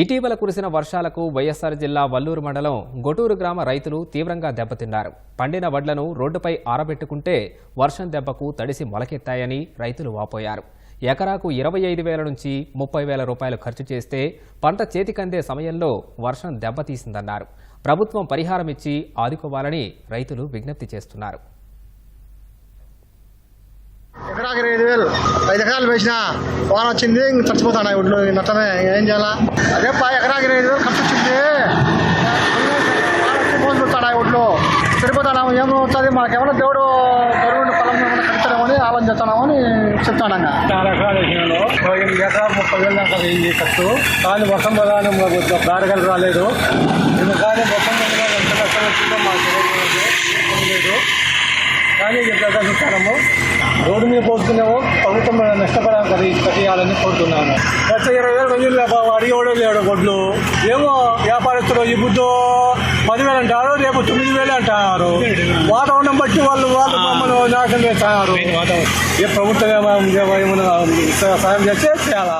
ఇటీవల కురిసిన వర్షాలకు వైఎస్సార్ జిల్లా వల్లూరు మండలం గొటూరు గ్రామ రైతులు తీవ్రంగా దెబ్బతిన్నారు. పండిన వడ్లను రోడ్డుపై ఆరబెట్టుకుంటే వర్షం దెబ్బకు తడిసి మొలకెత్తాయని రైతులు వాపోయారు. ఎకరాకు ఇరవై ఐదు వేల నుంచి ముప్పై వేల రూపాయలు ఖర్చు చేస్తే పంట చేతికందే సమయంలో వర్షం దెబ్బతీసిందన్నారు. ప్రభుత్వం పరిహారం ఇచ్చి ఆదుకోవాలని రైతులు విజ్ఞప్తి చేస్తున్నారు ఎకరాకి ఇరవై ఐదు వేలు ఐదు ఎకరాలు వేసిన వాన వచ్చింది ఇంక చచ్చిపోతాను ఇప్పుడు నష్టమే ఏం చేయాలా అదే పా ఎకరాకి ఇరవై వేలు ఖర్చు వచ్చింది వాన వచ్చి మోసుకొస్తాడు ఏమో ఒడ్లు సరిపోతాను మాకేమన్నా దేవుడు గవర్నమెంట్ పొలం ఏమైనా కడతాడేమని ఆలోచన చేస్తామని చెప్తాను చాలా ఎకరాలు వేసినాను ఎనిమిది ఎకరాలు ముప్పై వేలు దాకా అయింది ఖర్చు కానీ వర్షం ప్రధానం గాడగలు రాలేదు కానీ వర్షం కానీ ప్రదర్శిస్తాము రోడ్డు మీద పోతున్నాము ప్రభుత్వం నష్టపడాలి చేయాలని కట్టియాలని కోరుతున్నాము గత ఇరవై వేలు రోజులు అడిగేవాడే లేడు గొడ్లు ఏమో వ్యాపారస్తులు ఇప్పుడు పదివేలు అంటారు రేపు తొమ్మిది వేలు అంటారు వాతావరణం బట్టి వాళ్ళు వాళ్ళు మమ్మల్ని నాశనం చేస్తున్నారు ఏ ప్రభుత్వం ఏమైనా ఏమైనా సాయం చేస్తే చేయాలా